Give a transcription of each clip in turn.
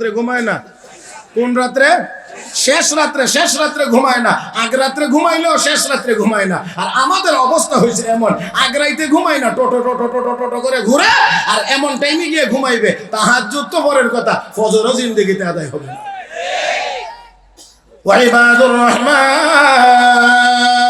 রাত্রে ঘুমায় না। কোন রাত্রে? শেষ রাত্রে শেষ রাত্রে ঘুমায় না। আগ রাত্রে ঘুমাইলেও শেষ রাত্রে ঘুমায় না। আর আমাদের অবস্থা হয়েছে এমন, আগ রাইতে ঘুমায় না, টোটো টোটো টোটো টোটো করে ঘুরে আর এমন টাইমে গিয়ে ঘুমাইবে। তা হাত যুদ্ধ পরের কথা, ফজরও জিন্দিগিতে আদায় হবে না। ওয়াইবাদুর রহমান।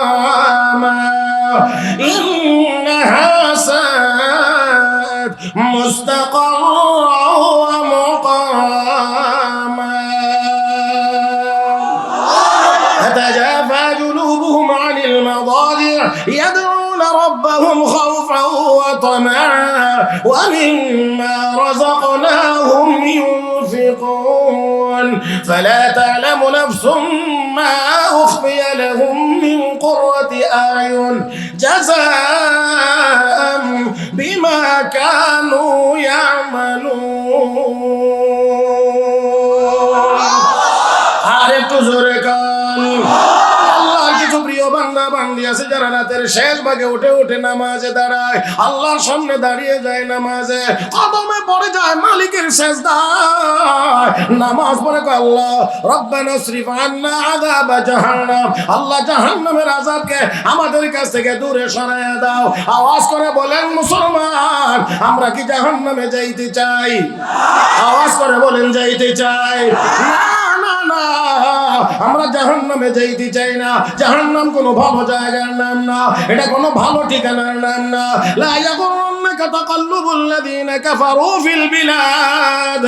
ومما رزقناهم ينفقون فلا تعلم نفس ما أخفي لهم من قرة أعين جزاء بما كانوا يعملون আছে যারা রাতের শেষ ভাগে উঠে উঠে নামাজে দাঁড়ায়, আল্লাহর সামনে দাঁড়িয়ে যায় নামাজে। কদমে পড়ে যায়, মালিকের শেষ নামাজ পড়ে কয়, আল্লাহ শ্রীফ আন্না জাহান্নাম। আল্লাহ জাহান্নামের আমাদের কাছ থেকে দূরে সরাইয়া দাও। আওয়াজ করে বলেন, মুসলমান, আমরা কি জাহান্নামে যাইতে চাই? আওয়াজ করে বলেন, যাইতে চাই। না না না। আমরা জাহান্নামে যাইতে চাই না জাহান্নাম কোনো ভালো জায়গার নাম না এটা কোনো ভালো ঠিকানার নাম না লা ইয়াগুরুন্নাকা তাকাল্লুবুল লাযিনা কাফারু ফিল বিলাদ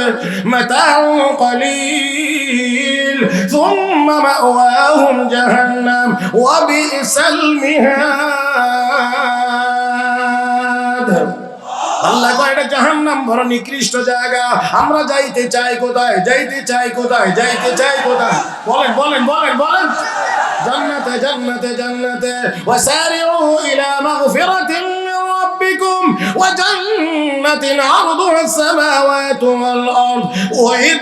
মাতাউন قليل ثم مأواهم جهنم وبئس المهاد আল্লাহ কয়, এটা জাহান্নাম বড় নিকৃষ্ট জায়গা। আমরা যাইতে চাই কোথায়? যাইতে চাই কোথায়? যাইতে চাই কোথায়? বলেন বলেন বলেন বলেন। জান্নাতে জান্নাতে জান্নাতে। ওয়াসারিউ ইলা মাগফিরাতিন মিন রাব্বিকুম। ওয়া জান্নাতিন আরদুহা আস-সামাওয়াতু ওয়াল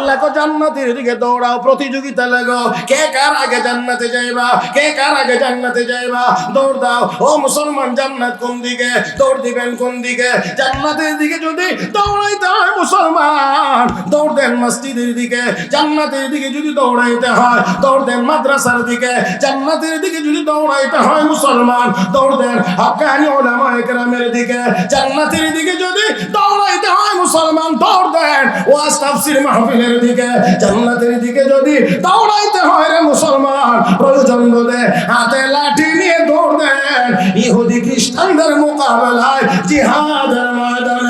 আরদ উইদ্দাত লিল মুত্তাকিন আল্লাহ কো জান্নাতের দিকে দৌড়াও, প্রতিযোগিতা লাগো কে কার আগে জান্নাতে যাইবা? কে কার আগে জান্নাতে যাইবা? দৌড় দাও। ও মুসলমান, জান্নাত কোন দিকে? দৌড় দিবেন কোন দিকে? জান্নাতের দিকে যদি দৌড়াইতে হয় মুসলমান, দৌড় দেন মসজিদের দিকে। জান্নাতের দিকে যদি দৌড়াইতে হয়, দৌড় দেন মাদ্রাসার দিকে। জান্নাতের দিকে যদি দৌড়াইতে হয় মুসলমান, দৌড় দেন হাক্কানি ওলামা একরামের দিকে। জান্নাতের দিকে যদি দৌড়াইতে হয় মুসলমান, দৌড় দেন ওয়াজ তাফসীর মাহফিলের দিকে, জান্নাতের দিকে যদি দৌড়াইতে হয় রে মুসলমান, প্রয়োজন বলে হাতে লাঠি নিয়ে দৌড় দেন। ইহুদি খ্রিস্টানদের মোকাবেলায় জিহাদের ময়দানে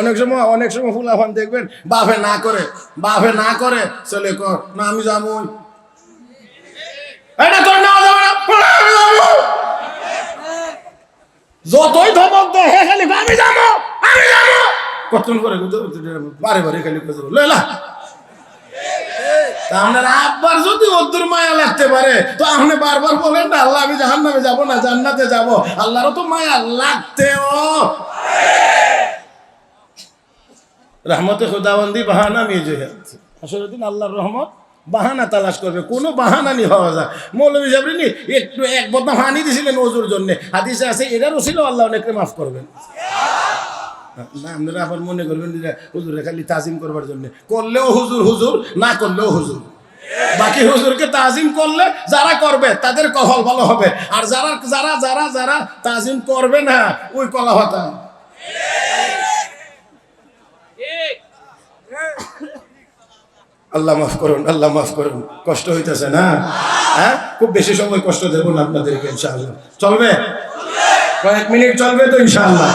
অনেক সময় অনেক সময় ফুলাফান দেখবেন, বাপে না করে, বাপে না করে, চলে কর, না আমি যাব। এটা যতই ধমক খালি আমি যাব আমি যাব। কতক্ষণ করে বারে বারে খালি করে আব্বার যদি অদ্দুর মায়া লাগতে পারে, তো আপনি বারবার বলেন আল্লাহ, আমি জাহান্নামে যাব না, জান্নাতে যাব। আল্লাহরও তো মায়া লাগতেও। রহমতে খুদাবন্দি বাহানা মেজে যাচ্ছে আসলে দিন আল্লাহর রহমত বাহানা তালাশ করবে, কোনো বাহানা নি হওয়া যায় মৌলবী সাহেব নি একটু এক বদনা হানি দিছিলেন ওজুর জন্য। হাদিসে আছে এটারও ছিল, আল্লাহ অনেককে মাফ করবেন। না, আপনারা আবার মনে করবেন হুজুরে খালি তাজিম করবার জন্য। করলেও হুজুর হুজুর, না করলেও হুজুর। বাকি হুজুরকে তাজিম করলে যারা করবে, তাদের কহল ভালো হবে। আর যারা যারা যারা যারা তাজিম করবে না, ওই কলা হতা আল্লাহ মাফ করুন, আল্লাহ মাফ করুন। কষ্ট হইতেছে না? হ্যাঁ? খুব বেশি সময় কষ্ট দেব না আপনাদেরকে, ইনশাআল্লাহ। চলবে? কয়েক মিনিট চলবে তো, ইনশাআল্লাহ।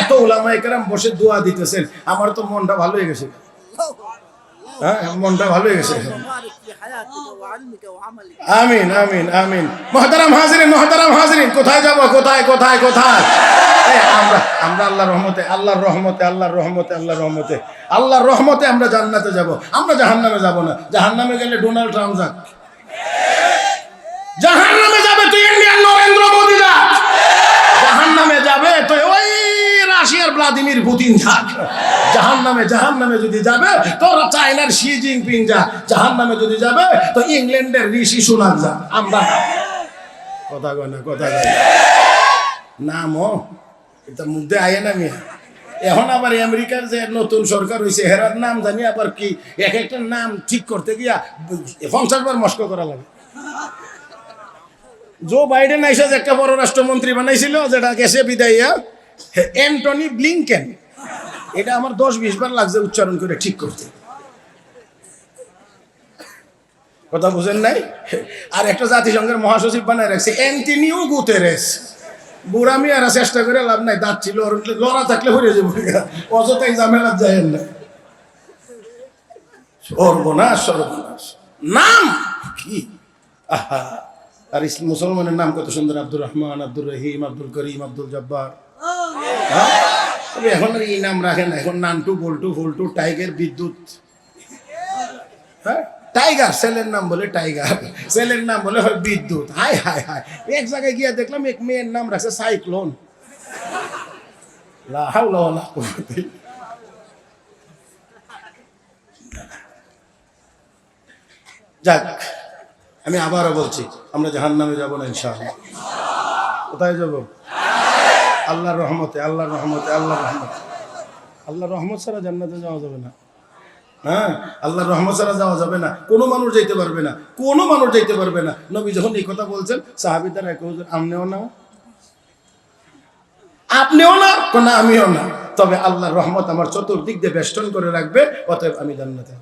এত ওলামা একরাম বসে দোয়া দিতেছেন, আমার তো মনটা ভালো হয়ে গেছে। হ্যাঁ, মনটা ভালো হয়ে গেছে। আমিন আমিন আমিন। মহতারাম হাজরিন মহতারাম হাজরিন। কোথায় যাব? কোথায় কোথায় কোথায়? আমরা আল্লাহর রহমতে আল্লাহর রহমতে আল্লাহর রহমতে আল্লাহর রহমতে। আল্লাহর রহমতে আমরা জান্নাতে যাব। আমরা জাহান্নামে যাব না। জাহান্নামে গেলে ডোনাল্ড ট্রাম্প যাক। জাহান্নামে যাবে তুই ইন্ডিয়ান নরেন্দ্র মোদি যা জাহান্নামে যাবে তো ওই রাশিয়ার ভ্লাদিমির পুতিন যাক। জাহান্নামে জাহান্নামে যদি যাবে তো চায়নার শি জিনপিং যা জাহান্নামে যদি যাবে, তো ইংল্যান্ডের ঋষি সুনাক যা আমরা কথা কয় না, কথা কয়। নাম এটা মুদ্দে আয়ে না এখন আবার আমেরিকার যে নতুন সরকার হয়েছে হেরার নাম জানি আবার কি, এক একটা নাম ঠিক করতে গিয়া পঞ্চাশ বার মস্ক করা লাগে। জো বাইডেন আইসা যে একটা পররাষ্ট্রমন্ত্রী বানাইছিল, যেটা গেছে বিদাইয়া অ্যান্টনি ব্লিংকেন। এটা আমার দশ বিশ বার লাগছে উচ্চারণ করে ঠিক করতে। কথা বুঝেন নাই? আর একটা জাতিসংঘের মহাসচিব বানায় রাখছে, অ্যান্টিনিও গুতেরেস। বুড়ামি আর চেষ্টা করে লাভ নাই, দাঁত ছিল লড়া থাকলে হয়ে যাব। অযথাই ঝামেলা যায় না। সর্বনাশ সর্বনাশ। নাম? কি? আহা, আর মুসলমানের নাম কত সুন্দর, আব্দুর রহমান, আব্দুর রহিম, আব্দুল করিম, আব্দুল জব্বার। হ্যাঁ? তবে এখন এই নাম রাখেন এখন নানটু, বল্টু, ফুলটু, টাইগার, বিদ্যুৎ। হ্যাঁ? টাইগার ছেলের নাম বলে টাইগার ছেলের নাম বলে বিদ্যুৎ। Hi hi hi. এক জায়গায় গিয়ে দেখলাম এক মেয়ের নাম রাখছে সাইক্লোন। যাক, আমি আবারও বলছি, আমরা জাহান নামে যাব না ইনশাআল্লাহ। কোথায় যাব? আল্লাহর রহমতে আল্লাহর রহমতে আল্লাহর রহমতে। আল্লাহর রহমত ছাড়া জান্নাতে যাওয়া যাবে না। হ্যাঁ? আল্লাহর রহমত ছাড়া যাওয়া যাবে না। কোনো মানুষ যাইতে পারবে না। কোনো মানুষ যাইতে পারবে না। নবী যখন এই কথা বলছেন সাহাবিদার এক আমনেও না। আপনিও না? না, আমিও না। তবে আল্লাহর রহমত আমার চতুর্দিক দিয়ে বেষ্টন করে রাখবে, অতএব আমি জান্নাতে।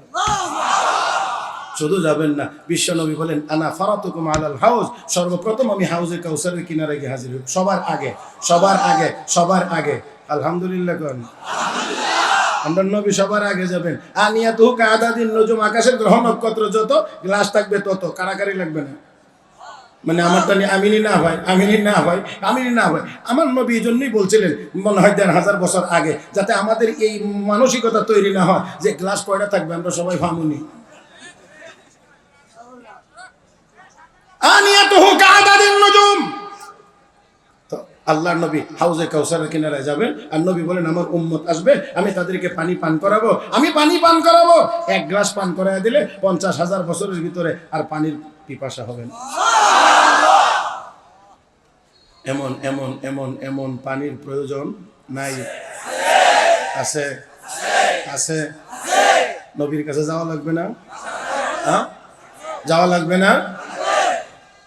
শুধু যাবেন না। বিশ্বনবী বলেন, আনা ফারাতুকুম আলাল হাউজ। সর্বপ্রথম আমি হাউজে কাউসারের কিনারে গিয়ে হাজির সবার আগে সবার আগে সবার আগে। আলহামদুলিল্লাহ আমরা নবী সবার আগে যাবেন। আনিয়া তু কাদা দিন, নজুম আকাশের গ্রহ, নক্ষত্র যত, গ্লাস থাকবে তত কারাকারি লাগবে না। মানে আমারটা নিয়ে আমিনি না হয় আমিনি না হয় আমিনি না হয়। আমার নবী এই জন্যই বলছিলেন, মনে হয় দেড় হাজার বছর আগে, যাতে আমাদের এই মানসিকতা তৈরি না হয়, যে গ্লাস কয়টা থাকবে, আমরা সবাই ফামুনি আনিয়াতুহু কাআদাদিন নুজুম! তো আল্লাহর নবী হাউজে কাউসারের কিনারায় যাবেন আর নবী বলেন, আমার উম্মত আসবে, আমি তাদেরকে পানি পান করাবো, আমি পানি পান করাবো। এক গ্লাস পান করাই দিলে পঞ্চাশ হাজার বছরের ভিতরে আর পানির পিপাসা হবে না। এমন এমন এমন এমন পানির প্রয়োজন নাই। আছে? আছে? নবীর কাছে যাওয়া লাগবে না? যাওয়া লাগবে না?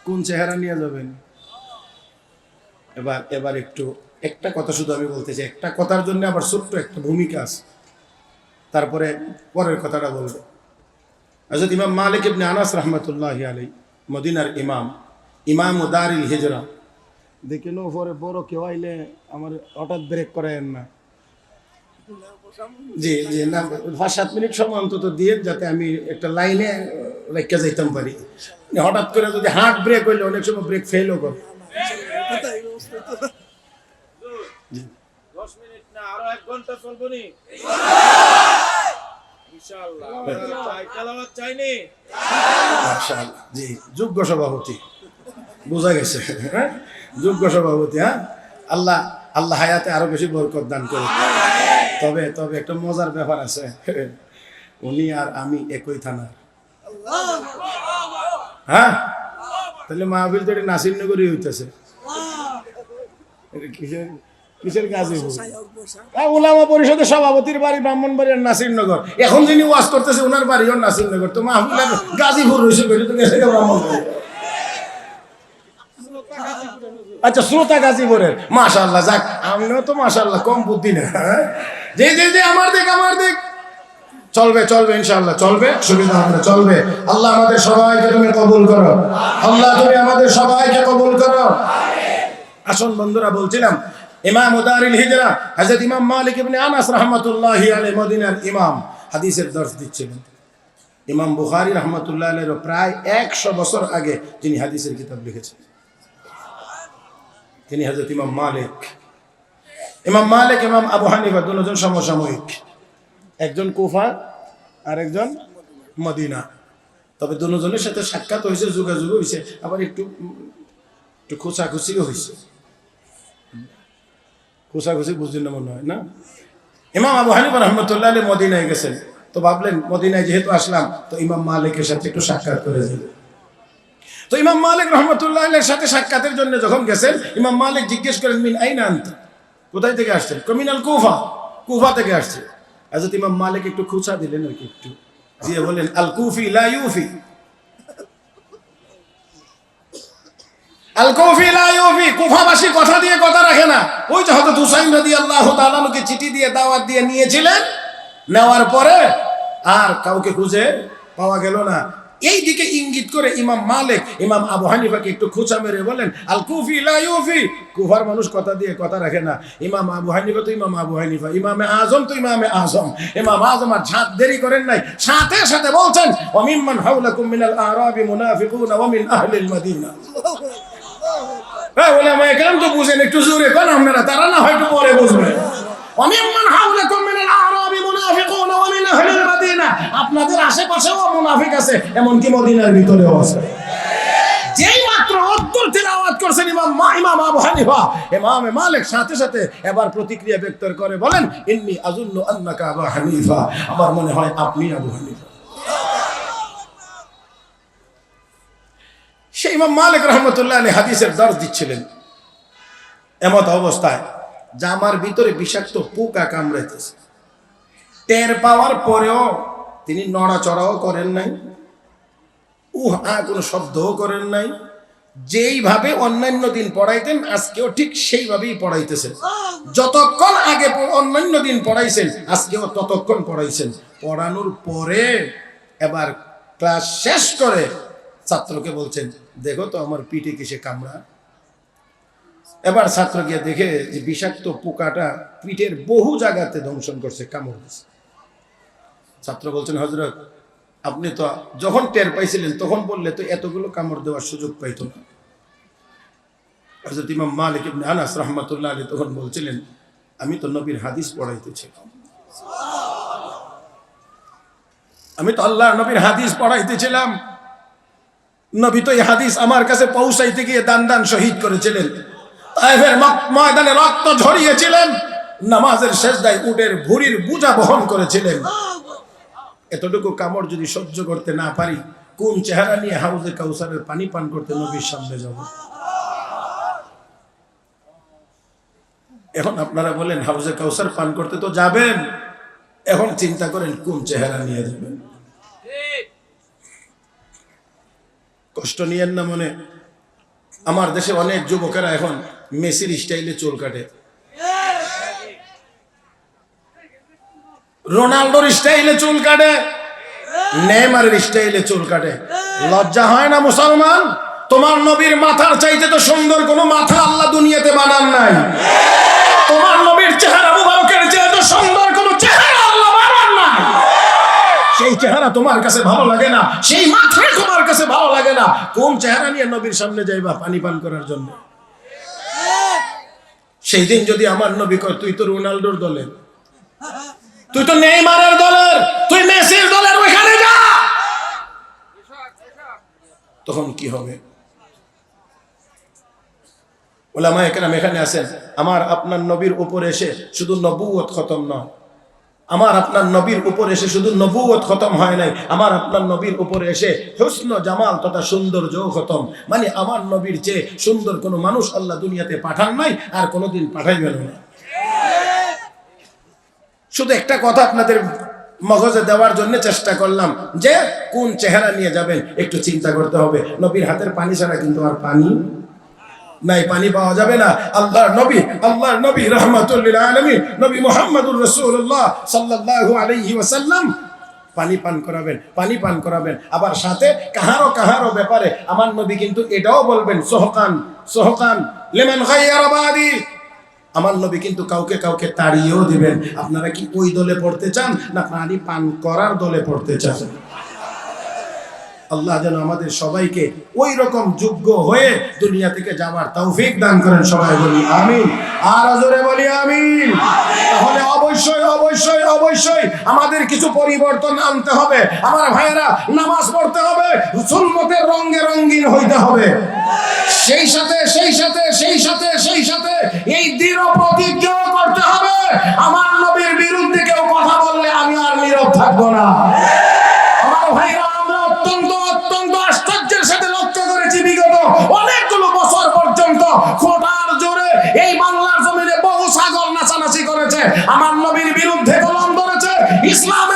কোন চেহারা নিয়ে যাবেন? এবার এবার একটু, একটা কথা শুধু আমি বলতে চাই, একটা কথার জন্য আবার ছোট্ট একটা ভূমিকা আছে। তারপরে পরের কথাটা বলব। হজরত ইমাম মালিক ইবনে আনাস রহমতুল্লাহ আলাই মদিনার ইমাম ইমাম উদারিল হিজরা। দেখে নো পরে, বড় কেউ আইলে আমার হঠাৎ ব্রেক করেন না। জি জি, না, পাঁচ, সাত মিনিট সময় অন্তত দিয়ে যাতে আমি একটা লাইনে রেখে যাইতাম পারি। হঠাৎ করে যদি হার্ট ব্রেক হইলে অনেক সময় ব্রেক ফেলও করে দশ মিনিট না আরও এক ঘণ্টা চলবো নি? ইনশাআল্লাহ। চাই তেলাওয়াত চাইনি? মাশাআল্লাহ, জি যোগ্য সভাপতি। বোঝা গেছে হ্যাঁ? যোগ্য সভাপতি হ্যাঁ? আল্লাহ আল্লাহ হায়াতে আরও বেশি বরকত দান করে তবে তবে একটা মজার ব্যাপার আছে। উনি আর আমি একই থানার হ্যাঁ? তাহলে মাহবিল তো এটা নাসির নগরই হইতেছে। এটা কিসের? কিসের হ্যাঁ, উলামা পরিষদের সভাপতির বাড়ি ব্রাহ্মণবাড়ির নাসিরনগর। এখন যিনি ওয়াজ করতেছে ওনার বাড়িও নাসিরনগর। তো গাজীপুর রয়েছে তো গেছে ব্রাহ্মণবাড়ি আচ্ছা শ্রোতা গাজীপুরের মাশাল্লাহ যাক আমিও তো মাশাল্লাহ কম বুদ্ধি না? জি জি জি আমার দিক আমার দিক। চলবে চলবে ইনশাআল্লাহ চলবে সুবিধা হবে চলবে। আল্লাহ আমাদের সবাইকে তুমি কবুল করো। আল্লাহ তুমি আমাদের সবাইকে কবুল করো। আসুন বন্ধুরা বলছিলাম ইমাম উদারিল হিজরা, হযরত ইমাম মালিক ইবনে আনাস রাহমাতুল্লাহি আলাইহি মদিনার ইমাম, হাদিসের দর্শ দিচ্ছিলেন। ইমাম বুখারী রাহমাতুল্লাহ আলাইহির প্রায় 100 বছর আগে তিনি হাদিসের কিতাব লিখেছেন। তিনি হযরত ইমাম মালিক। ইমাম মালিক, ইমাম আবু হানিফা, দুজন সমসাময়িক। একজন কুফা আর একজন মদিনা। তবে দুজনের সাথে সাক্ষাৎ হয়েছে যোগাযোগ হয়েছে, আবার একটু একটু খোঁচাখুচিও হয়েছে। খোঁচাখুচি বুঝলেন মনে হয় না? ইমাম আবু হানিফা রহমতুল্লাহ আলী মদিনায় গেছেন। তো ভাবলেন, মদিনায় যেহেতু আসলাম, তো ইমাম মালিকের সাথে একটু সাক্ষাৎ করে যাই। তো ইমাম মালিক রহমতুল্লাহ আলীর সাথে সাক্ষাতের জন্য যখন গেছেন, ইমাম মালিক জিজ্ঞেস করেন, মিন আইনা আনতা? কোথায় থেকে আসছেন? কমিনাল কুফা। কুফা থেকে আসছে। হাজরত ইমাম মালিক একটু খুচা দিলেন আর কি একটু। দিয়ে বলেন আল কুফি লা আল কুফি লা কুফাবাসী কথা দিয়ে কথা রাখে না। ওই যে হযরত হুসাইন রাদিয়াল্লাহু তাআলাকে চিঠি দিয়ে, দাওয়াত দিয়ে নিয়েছিলেন। নেওয়ার পরে আর কাউকে খুঁজে পাওয়া গেল না। এই দিকে ইঙ্গিত করে ইমাম মালিক, ইমাম আবু হানিফাকে একটু খোঁচা মেরে বলেন আল কুফি লা ইউফি। কুফার মানুষ কথা দিয়ে কথা রাখে না। ইমাম আবু হানিফা তো ইমাম আবু হানিফা, ইমামে আজম তো ইমামে আজম। ইমাম আজম আর ছাদ দেরি করেন নাই। সাথে সাথে বলছেন ওমিম্মান হাওলাকুম মিনাল আরাবি মুনাফিকুন ওয়া মিন আহলিল মাদিনা। আপনাদের আশেপাশেও মুনাফিক আছে, এমনকি মদিনার ভিতরেও আছে। যেই মাত্র অদ্ভুত তেলাওয়াত করছেন ইমাম মালিক সাথে সাথে এবার প্রতিক্রিয়া ব্যক্ত করে বলেন, ইন্নি আজুল্লু আন্নাকা আবু হানিফা। আমার মনে হয় আপনি আবু হানিফা। সেই ইমাম মালিক রহমতুল্লাহ আলী হাদিসের দর্জ দিচ্ছিলেন। এমত অবস্থায় জামার ভিতরে বিষাক্ত পোকা কামড়াইতেছে। টের পাওয়ার পরেও তিনি নড়াচড়াও করেন নাই, উহ কোনো শব্দও করেন নাই। যেইভাবে অন্যান্য দিন পড়াইতেন, আজকেও ঠিক সেইভাবেই পড়াইতেছেন। যতক্ষণ আগে অন্যান্য দিন পড়াইছেন, আজকেও ততক্ষণ পড়াইছেন। পড়ানোর পরে এবার ক্লাস শেষ করে ছাত্রকে বলছেন দেখো তো আমার পিঠে কিসে কামড়া। এবার ছাত্র গিয়ে দেখে যে বিষাক্ত পোকাটা পিঠের বহু জায়গাতে ধ্বংসন করছে, কামড় দিছে। ছাত্র বলছেন হজরত আপনি তো যখন টের পাইছিলেন, তখন বললে তো এতগুলো কামড় দেওয়ার সুযোগ পাইতো না। হজরত ইমাম মালিক ইবনে আনাস রহমতুল্লাহ আলী তখন বলছিলেন, আমি তো নবীর হাদিস পড়াইতেছিলাম আমি তো আল্লাহ নবীর হাদিস পড়াইতেছিলাম নবী তো এই হাদিস আমার কাছে পৌঁছাইতে গিয়ে দান দান শহীদ করেছিলেন। ময়দানে রক্ত ঝরিয়েছিলেন, নামাজের শেষদায় উটের ভুরির বুজা বহন করেছিলেন। এতটুকু কামড় যদি সহ্য করতে না পারি, কোন চেহারা নিয়ে হাউজে কাউসারের পানি পান করতে নবীর সামনে যাব? এখন আপনারা বলেন, হাউজে কাউসার পান করতে তো যাবেন। এখন চিন্তা করেন, কোন চেহারা নিয়ে যাবেন? কষ্ট নিয়েন না মনে। আমার দেশে অনেক যুবকেরা এখন মেসির স্টাইলে চুল কাটে। রোনাল্ডোর স্টাইলে চুল কাটে, নেইমারের স্টাইলে চুল কাটে। লজ্জা হয় না মুসলমান? তোমার নবীর মাথার চাইতে তো সুন্দর, কোনো মাথা আল্লাহ দুনিয়াতে বানান নাই। তোমার নবীর চেহারা মুবারকের চেয়ে তো সুন্দর কোনো চেহারা আল্লাহ বানান নাই সেই চেহারা তোমার কাছে ভালো লাগে না, সেই মাথা তোমার কাছে ভালো লাগে না। কোন চেহারা নিয়ে নবীর সামনে যাইবা পানি পান করার জন্য? সেই দিন যদি আমার নবী কয়, তুই তো রোনাল্ডোর দলের তুই তো নেইমারের দলের, তুই মেসির দলের ওইখানে যা। তখন কি হবে? ওলামা একরাম এখানে আছেন। আমার আপনার নবীর উপর এসে শুধু নবুয়ত খতম নয় আমার আপনার নবীর উপরে এসে শুধু নবুয়ত খতম হয় নাই, আমার আপনার নবীর উপরে এসে হুসন জামাল তথা সৌন্দর্য খতম। মানে আমার নবীর চেয়ে সুন্দর কোনো মানুষ আল্লাহ দুনিয়াতে পাঠান নাই আর কোনোদিন পাঠাইবেন না। শুধু একটা কথা আপনাদের মগজে দেওয়ার জন্য চেষ্টা করলাম যে কোন চেহারা নিয়ে যাবেন, একটু চিন্তা করতে হবে। নবীর হাতের পানি ছাড়া কিন্তু আর পানি নাই পানি পাওয়া যাবে না। আল্লাহর নবী আল্লাহর নবী রহমাতুল্লিল আলামিন, নবী মুহাম্মদুর রসুল্লাহ সাল্লাল্লাহু আলাইহি ওয়াসাল্লাম পানি পান করাবেন, পানি পান করাবেন। আবার সাথে কাহারো কাহারো ব্যাপারে আমার নবী কিন্তু এটাও বলবেন, সোহকান সোহকান, লেমন গাইয়ারা বাদি আমার নবী কিন্তু কাউকে কাউকে তাড়িয়েও দিবেন। আপনারা কি ওই দলে পড়তে চান না পানি পান করার দলে পড়তে চান? আল্লাহ যেন আমাদের সবাইকে ওই রকম যোগ্য হয়ে দুনিয়া থেকে যাওয়ার তৌফিক দান করেন সবাই বলি, আমিন। আর আজরে বলি, আমিন। তাহলে অবশ্যই অবশ্যই অবশ্যই আমাদের কিছু পরিবর্তন আনতে হবে। আমার ভাইয়েরা, নামাজ পড়তে হবে, সুন্নতের রঙে রঙিন হইতে হবে। সেই সাথে সেই সাথে সেই সাথে সেই সাথে এই দৃঢ় প্রতিজ্ঞাও করতে হবে। আমার নবীর বিরুদ্ধে কেউ কথা বললে আমি আর নীরব থাকব না। আমার নবীর বিরুদ্ধে কলম ধরেছে ইসলামের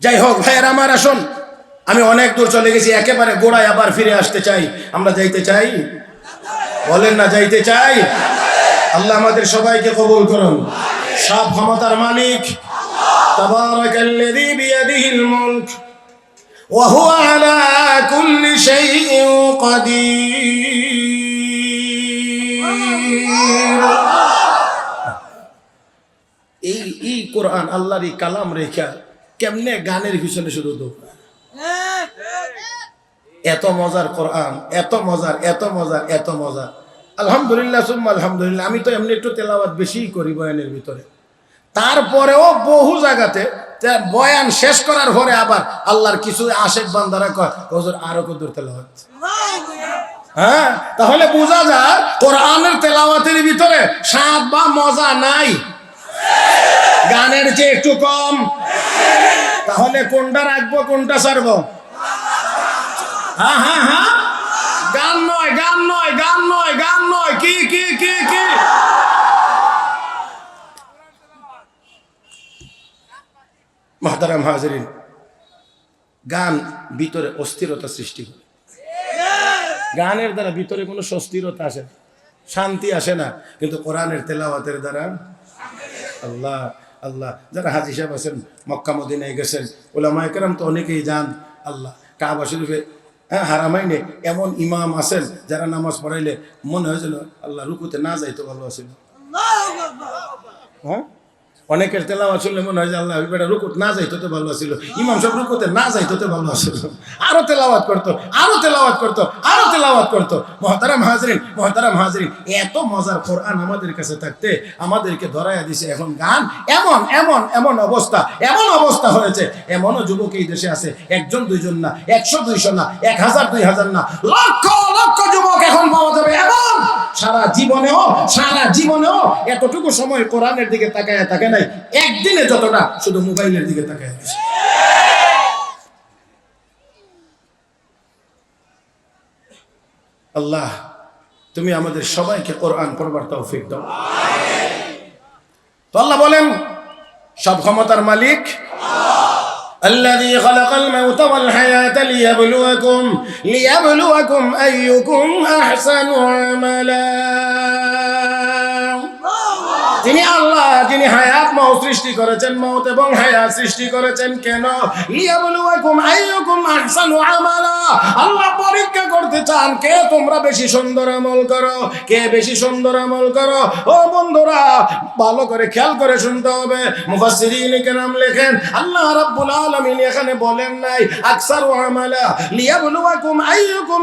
যাই হোক, ভাইয়ের, আমার আসুন। আমি অনেক দূর চলে গেছি, একেবারে গোড়ায় আবার ফিরে আসতে চাই। আমরা যাইতে চাই? বলেন না, যাইতে চাই? আল্লাহ আমাদের সবাইকে কবুল করুন। সব ক্ষমতার মালিক। তাবারাকাল্লাযী বিয়াদিহিল মুলক। ওয়া হুয়া এই এই কোরআন আল্লাহর এই কালাম রেখা কেমনে গানের পিছনে শুধু এত মজার কোরআন এত মজার এত মজার এত মজার। আলহামদুলিল্লাহ সুম্মা আলহামদুলিল্লাহ। আমি তো এমনি একটু তেলাওয়াত বেশিই করি বয়ানের ভিতরে। তারপরেও বহু জায়গাতে বয়ান শেষ করার পরে আবার আল্লাহর কিছু আশেক বান্দারা কয় হজুর আরও কদুর তেলাওয়াত? হ্যাঁ? তাহলে বোঝা যায় কোরআনের তেলাওয়াতের ভিতরে স্বাদ বা মজা নাই। গানের চেয়ে একটু কম। তাহলে কোনটা রাখব, কোনটা ছাড়বো? হ্যাঁ হ্যাঁ হ্যাঁ। গান নয় গান নয় গান নয় গান নয়। কি কি কি কি? মাহতারাম হাজরিন, গান ভিতরে অস্থিরতা সৃষ্টি করে গানের দ্বারা ভিতরে কোনো স্বস্তিরতা আসে না শান্তি আসে না। কিন্তু কোরআনের তেলাওয়াতের দ্বারা আল্লাহ আল্লাহ। যারা হাজি সাহেব আছেন মক্কা মদিনায় গেছেন ওলামা একরাম তো অনেকেই যান আল্লাহ। কাবা শরীফে হ্যাঁ হারামাইনে এমন ইমাম আছেন যারা নামাজ পড়াইলে মনে হয়েছিল আল্লাহ রুকুতে না যাইতো ভালো আছিল হ্যাঁ? অনেকের তেলাওয়া শুনলে মনে হয় যে আল্লাহ বেটা রুকুত না যাইতো তো ভালো ছিল ইমাম সব রুকুতে না যাইতো তো ভালো ছিল আরও তেলাওয়াত করতো, আরও তেলাওয়াত করতো, আরও তেলাওয়াত করতো। মহতারাম হাজরিন মহতারাম হাজরিন, এত মজার কোরআন আমাদের কাছে থাকতে আমাদেরকে ধরাইয়া দিছে। এখন গান এমন এমন এমন অবস্থা এমন অবস্থা হয়েছে। এমনও যুবক এই দেশে আছে, একজন, দুইজন না, একশো দুইশো না, এক হাজার, দুই হাজার না। লক্ষ লক্ষ যুবক এখন পাওয়া যাবে এবং সারা জীবনেও সারা জীবনেও এতটুকু সময় কোরআনের দিকে তাকায় থাকে নাই। একদিনে যতটা শুধু মোবাইলের দিকে তাকায় দিছে আল্লাহ, তুমি আমাদের সবাইকে কোরআন পড়বার তৌফিক দাও। তো আল্লাহ বলেন, সব ক্ষমতার মালিক الذي خلق الموت والحياة ليبلوكم ليبلوكم أيكم أحسن عملا. তিনি আল্লাহ, যিনি হায়াত মৌ সৃষ্টি করেছেন মৌত এবং হায়াত সৃষ্টি করেছেন কেন? আল্লাহ পরীক্ষা করতে চান, কে তোমরা বেশি সুন্দর আমল করো? কে বেশি সুন্দর আমল করো? ও বন্ধুরা, ভালো করে খেয়াল করে শুনতে হবে। মুফাসসিরিন কেরাম লেখেন, আল্লাহ রাব্বুল আলামিন এখানে বলেন নাই আকসারু আমালা, লিয়াবলুয়াকুম আইয়ুকুম